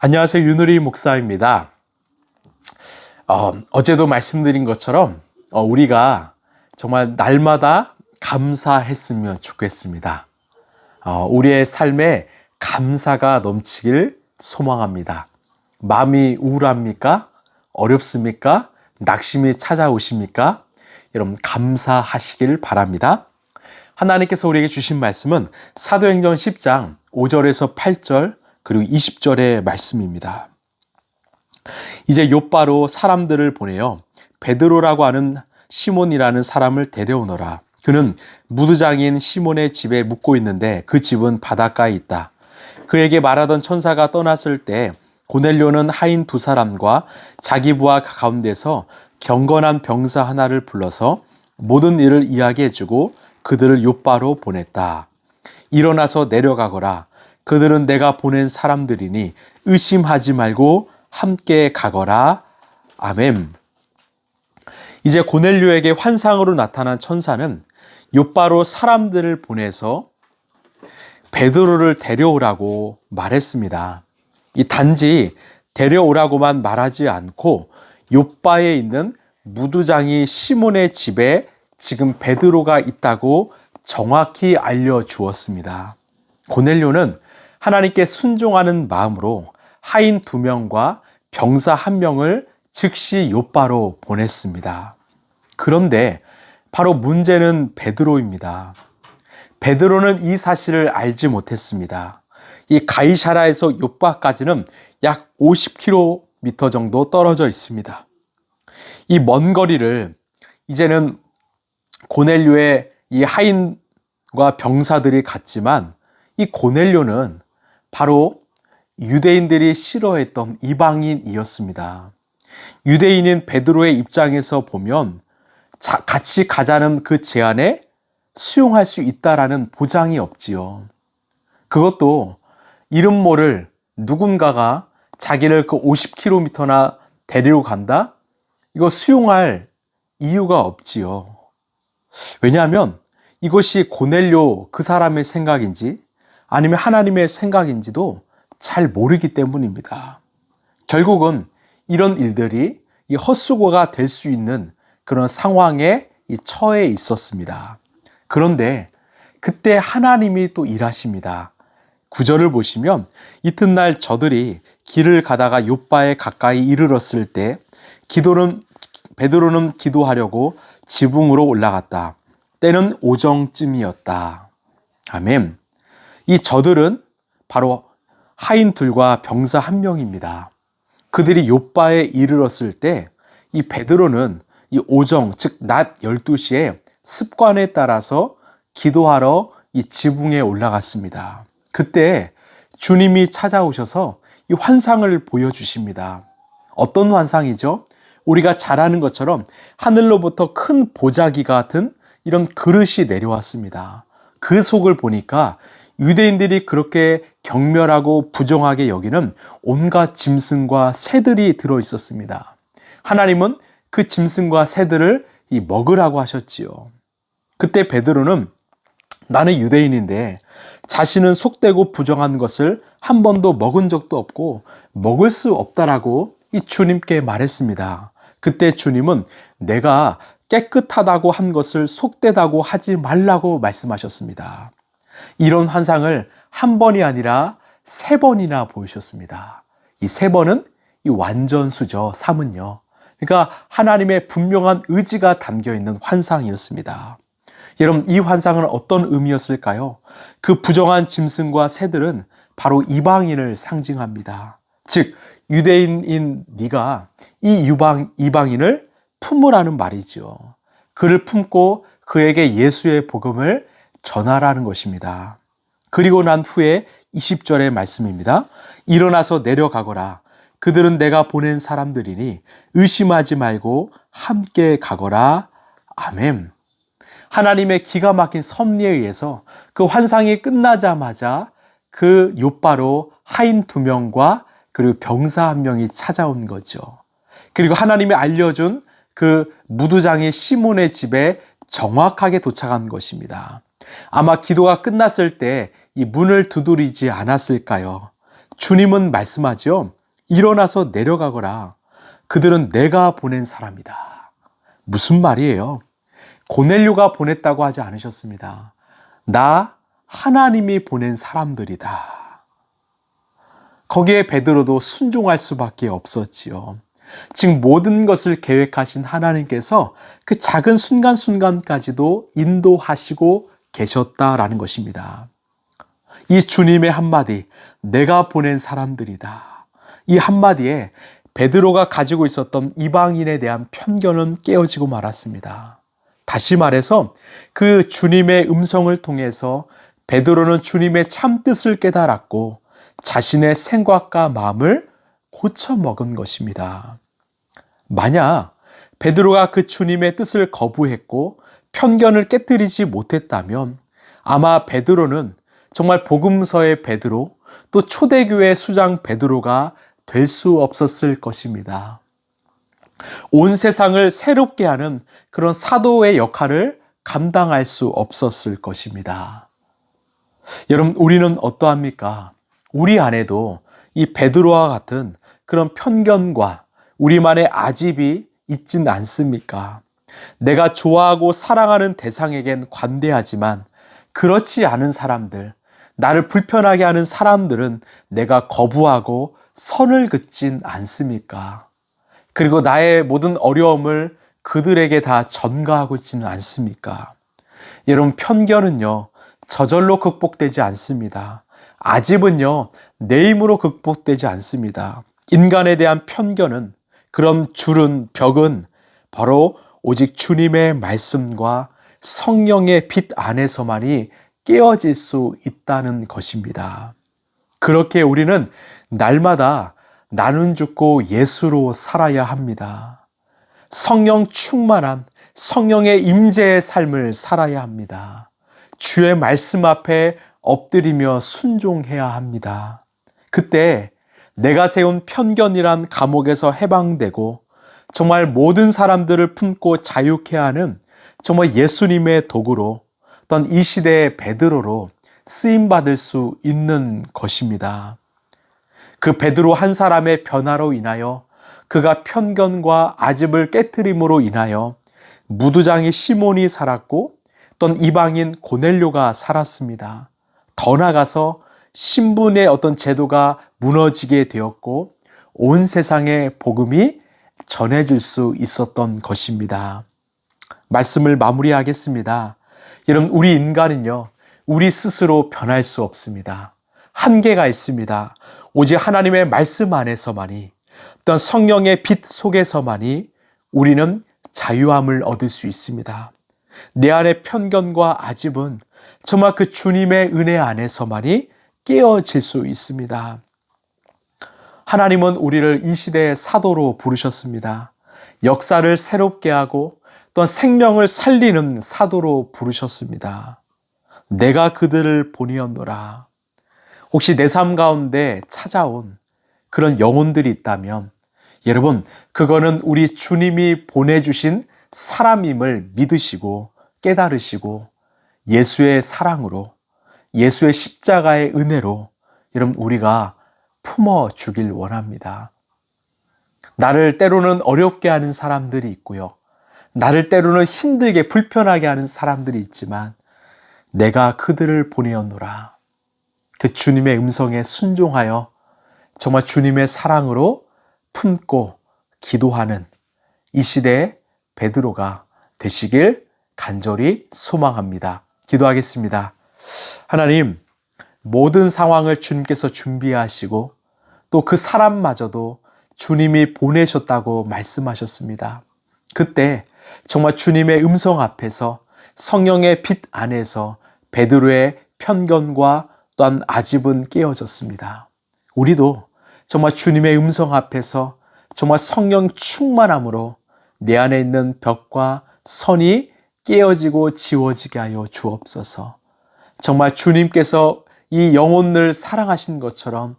안녕하세요. 윤우리 목사입니다. 어, 제도 말씀드린 것처럼 어, 우리가 정말 날마다 감사했으면 좋겠습니다. 어, 우리의 삶에 감사가 넘치길 소망합니다. 마음이 우울합니까? 어렵습니까? 낙심이 찾아오십니까? 여러분 감사하시길 바랍니다. 하나님께서 우리에게 주신 말씀은 사도행전 10장 5절에서 8절 그리고 20절의 말씀입니다. 이제 요바로 사람들을 보내요. 베드로라고 하는 시몬이라는 사람을 데려오너라. 그는 무드장인 시몬의 집에 묵고 있는데 그 집은 바닷가에 있다. 그에게 말하던 천사가 떠났을 때 고넬료는 하인 두 사람과 자기 부하 가운데서 경건한 병사 하나를 불러서 모든 일을 이야기해주고 그들을 요바로 보냈다. 일어나서 내려가거라. 그들은 내가 보낸 사람들이니 의심하지 말고 함께 가거라. 아멘. 이제 고넬료에게 환상으로 나타난 천사는 요바로 사람들을 보내서 베드로를 데려오라고 말했습니다. 이 단지 데려오라고만 말하지 않고 요바에 있는 무두장이 시몬의 집에 지금 베드로가 있다고 정확히 알려 주었습니다. 고넬료는 하나님께 순종하는 마음으로 하인 두 명과 병사 한 명을 즉시 요바로 보냈습니다. 그런데 바로 문제는 베드로입니다. 베드로는 이 사실을 알지 못했습니다. 이 가이샤라에서 요바까지는 약 50km 정도 떨어져 있습니다. 이 먼 거리를 이제는 고넬료의 이 하인과 병사들이 갔지만 이 고넬료는 바로 유대인들이 싫어했던 이방인이었습니다. 유대인인 베드로의 입장에서 보면 자, 같이 가자는 그 제안에 수용할 수 있다라는 보장이 없지요. 그것도 이름 모를 누군가가 자기를 그 50km나 데리러 간다? 이거 수용할 이유가 없지요. 왜냐하면 이것이 고넬료 그 사람의 생각인지 아니면 하나님의 생각인지도 잘 모르기 때문입니다. 결국은 이런 일들이 이 헛수고가 될 수 있는 그런 상황에 처해 있었습니다. 그런데 그때 하나님이 또 일하십니다. 구절을 보시면 이튿날 저들이 길을 가다가 요바에 가까이 이르렀을 때 기도는 베드로는 기도하려고 지붕으로 올라갔다. 때는 오정쯤이었다. 아멘. 이 저들은 바로 하인들과 병사 한 명입니다. 그들이 요바에 이르렀을 때 이 베드로는 이 오정 즉 낮 12시에 습관에 따라서 기도하러 이 지붕에 올라갔습니다. 그때 주님이 찾아오셔서 이 환상을 보여주십니다. 어떤 환상이죠? 우리가 잘 아는 것처럼 하늘로부터 큰 보자기 같은 이런 그릇이 내려왔습니다. 그 속을 보니까 유대인들이 그렇게 경멸하고 부정하게 여기는 온갖 짐승과 새들이 들어 있었습니다. 하나님은 그 짐승과 새들을 이 먹으라고 하셨지요. 그때 베드로는 나는 유대인인데 자신은 속되고 부정한 것을 한 번도 먹은 적도 없고 먹을 수 없다라고 이 주님께 말했습니다. 그때 주님은 내가 깨끗하다고 한 것을 속되다고 하지 말라고 말씀하셨습니다. 이런 환상을 한 번이 아니라 세 번이나 보이셨습니다. 이 세 번은 이 완전수죠. 3은요. 그러니까 하나님의 분명한 의지가 담겨 있는 환상이었습니다. 여러분, 이 환상은 어떤 의미였을까요? 그 부정한 짐승과 새들은 바로 이방인을 상징합니다. 즉, 유대인인 네가 이 유방, 이방인을 품으라는 말이죠. 그를 품고 그에게 예수의 복음을 전하라는 것입니다. 그리고 난 후에 20절의 말씀입니다. 일어나서 내려가거라. 그들은 내가 보낸 사람들이니 의심하지 말고 함께 가거라. 아멘. 하나님의 기가 막힌 섭리에 의해서 그 환상이 끝나자마자 그 요바로 하인 두 명과 그리고 병사 한 명이 찾아온 거죠. 그리고 하나님이 알려준 그 무두장의 시몬의 집에 정확하게 도착한 것입니다. 아마 기도가 끝났을 때 이 문을 두드리지 않았을까요? 주님은 말씀하죠. 일어나서 내려가거라. 그들은 내가 보낸 사람이다. 무슨 말이에요? 고넬료가 보냈다고 하지 않으셨습니다. 나 하나님이 보낸 사람들이다. 거기에 베드로도 순종할 수밖에 없었지요. 즉 모든 것을 계획하신 하나님께서 그 작은 순간순간까지도 인도하시고 계셨다라는 것입니다. 이 주님의 한마디, 내가 보낸 사람들이다. 이 한마디에 베드로가 가지고 있었던 이방인에 대한 편견은 깨어지고 말았습니다. 다시 말해서 그 주님의 음성을 통해서 베드로는 주님의 참 뜻을 깨달았고 자신의 생각과 마음을 고쳐 먹은 것입니다. 만약 베드로가 그 주님의 뜻을 거부했고 편견을 깨뜨리지 못했다면 아마 베드로는 정말 복음서의 베드로 또 초대교회 수장 베드로가 될 수 없었을 것입니다. 온 세상을 새롭게 하는 그런 사도의 역할을 감당할 수 없었을 것입니다. 여러분, 우리는 어떠합니까? 우리 안에도 이 베드로와 같은 그런 편견과 우리만의 아집이 있진 않습니까? 내가 좋아하고 사랑하는 대상에겐 관대하지만 그렇지 않은 사람들, 나를 불편하게 하는 사람들은 내가 거부하고 선을 긋진 않습니까? 그리고 나의 모든 어려움을 그들에게 다 전가하고 있지는 않습니까? 여러분, 편견은요, 저절로 극복되지 않습니다. 아집은요, 내 힘으로 극복되지 않습니다. 인간에 대한 편견은, 그런 줄은, 벽은 바로 오직 주님의 말씀과 성령의 빛 안에서만이 깨어질 수 있다는 것입니다. 그렇게 우리는 날마다 나는 죽고 예수로 살아야 합니다. 성령 충만한 성령의 임재의 삶을 살아야 합니다. 주의 말씀 앞에 엎드리며 순종해야 합니다. 그때 내가 세운 편견이란 감옥에서 해방되고 정말 모든 사람들을 품고 자유케 하는 정말 예수님의 도구로 어떤 이 시대의 베드로로 쓰임 받을 수 있는 것입니다. 그 베드로 한 사람의 변화로 인하여 그가 편견과 아집을 깨뜨림으로 인하여 무두장이 시몬이 살았고 또 이방인 고넬료가 살았습니다. 더 나아가서 신분의 어떤 제도가 무너지게 되었고 온 세상에 복음이 전해질 수 있었던 것입니다. 말씀을 마무리하겠습니다. 여러분, 우리 인간은요, 우리 스스로 변할 수 없습니다. 한계가 있습니다. 오직 하나님의 말씀 안에서만이 어떤 성령의 빛 속에서만이 우리는 자유함을 얻을 수 있습니다. 내 안의 편견과 아집은 정말 그 주님의 은혜 안에서만이 깨어질 수 있습니다. 하나님은 우리를 이 시대의 사도로 부르셨습니다. 역사를 새롭게 하고 또한 생명을 살리는 사도로 부르셨습니다. 내가 그들을 보니었노라. 혹시 내 삶 가운데 찾아온 그런 영혼들이 있다면 여러분, 그거는 우리 주님이 보내주신 사람임을 믿으시고 깨달으시고 예수의 사랑으로 예수의 십자가의 은혜로 여러분 우리가 품어 주길 원합니다. 나를 때로는 어렵게 하는 사람들이 있고요. 나를 때로는 힘들게 불편하게 하는 사람들이 있지만 내가 그들을 보내었노라. 그 주님의 음성에 순종하여 정말 주님의 사랑으로 품고 기도하는 이 시대의 베드로가 되시길 간절히 소망합니다. 기도하겠습니다. 하나님, 모든 상황을 주님께서 준비하시고 또 그 사람마저도 주님이 보내셨다고 말씀하셨습니다. 그때 정말 주님의 음성 앞에서 성령의 빛 안에서 베드로의 편견과 또한 아집은 깨어졌습니다. 우리도 정말 주님의 음성 앞에서 정말 성령 충만함으로 내 안에 있는 벽과 선이 깨어지고 지워지게 하여 주옵소서. 정말 주님께서 이 영혼을 사랑하신 것처럼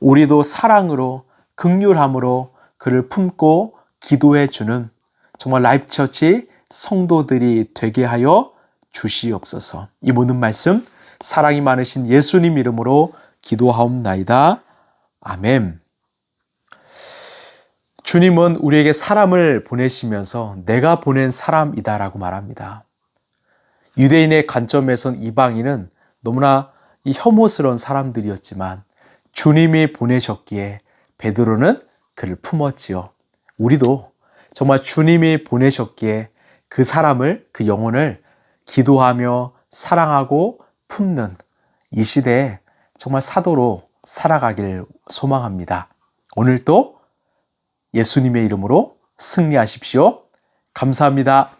우리도 사랑으로 극률함으로 그를 품고 기도해 주는 정말 라이프처치 성도들이 되게 하여 주시옵소서. 이 모든 말씀 사랑이 많으신 예수님 이름으로 기도하옵나이다. 아멘. 주님은 우리에게 사람을 보내시면서 내가 보낸 사람이다라고 말합니다. 유대인의 관점에선 이방인은 너무나 이 혐오스러운 사람들이었지만 주님이 보내셨기에 베드로는 그를 품었지요. 우리도 정말 주님이 보내셨기에 그 사람을, 그 영혼을 기도하며 사랑하고 품는 이 시대에 정말 사도로 살아가길 소망합니다. 오늘도 예수님의 이름으로 승리하십시오. 감사합니다.